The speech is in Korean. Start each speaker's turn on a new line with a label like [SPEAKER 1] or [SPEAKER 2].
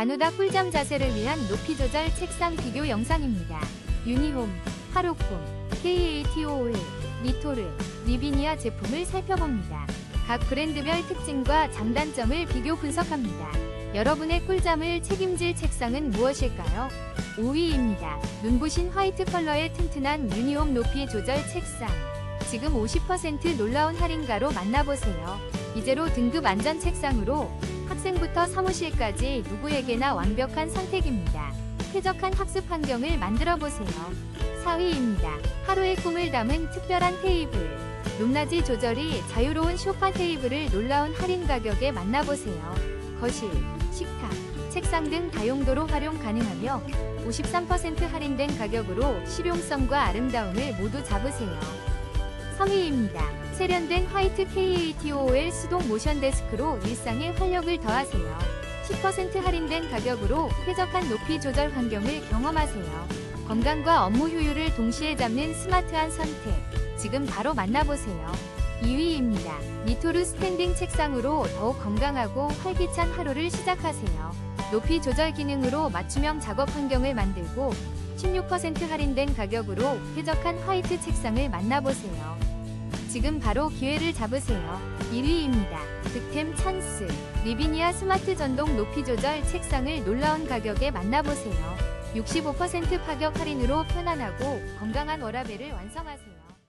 [SPEAKER 1] 가누다 꿀잠 자세를 위한 높이 조절 책상 비교 영상입니다. 유니홈, 하로콤, KATOL, 니토르, 리비니아 제품을 살펴봅니다. 각 브랜드별 특징과 장단점을 비교 분석합니다. 여러분의 꿀잠을 책임질 책상은 무엇일까요? 5위입니다. 눈부신 화이트 컬러의 튼튼한 유니홈 높이 조절 책상. 지금 50% 놀라운 할인가로 만나보세요. 이제로 등급 안전 책상으로 학생부터 사무실까지 누구에게나 완벽한 선택입니다. 쾌적한 학습 환경을 만들어 보세요. 4위입니다. 하루의 꿈을 담은 특별한 테이블. 높낮이 조절이 자유로운 소파 테이블을 놀라운 할인 가격에 만나보세요. 거실, 식탁, 책상 등 다용도로 활용 가능하며 53% 할인된 가격으로 실용성과 아름다움을 모두 잡으세요. 3위입니다. 세련된 화이트 KATOL 수동 모션 데스크로 일상에 활력을 더하세요. 10% 할인된 가격으로 쾌적한 높이 조절 환경을 경험하세요. 건강과 업무 효율을 동시에 잡는 스마트한 선택. 지금 바로 만나보세요. 2위입니다. 니토르 스탠딩 책상으로 더욱 건강하고 활기찬 하루를 시작하세요. 높이 조절 기능으로 맞춤형 작업 환경을 만들고 16% 할인된 가격으로 쾌적한 화이트 책상을 만나보세요. 지금 바로 기회를 잡으세요. 1위입니다. 득템 찬스. 리비니아 스마트 전동 높이 조절 책상을 놀라운 가격에 만나보세요. 65% 파격 할인으로 편안하고 건강한 워라벨을 완성하세요.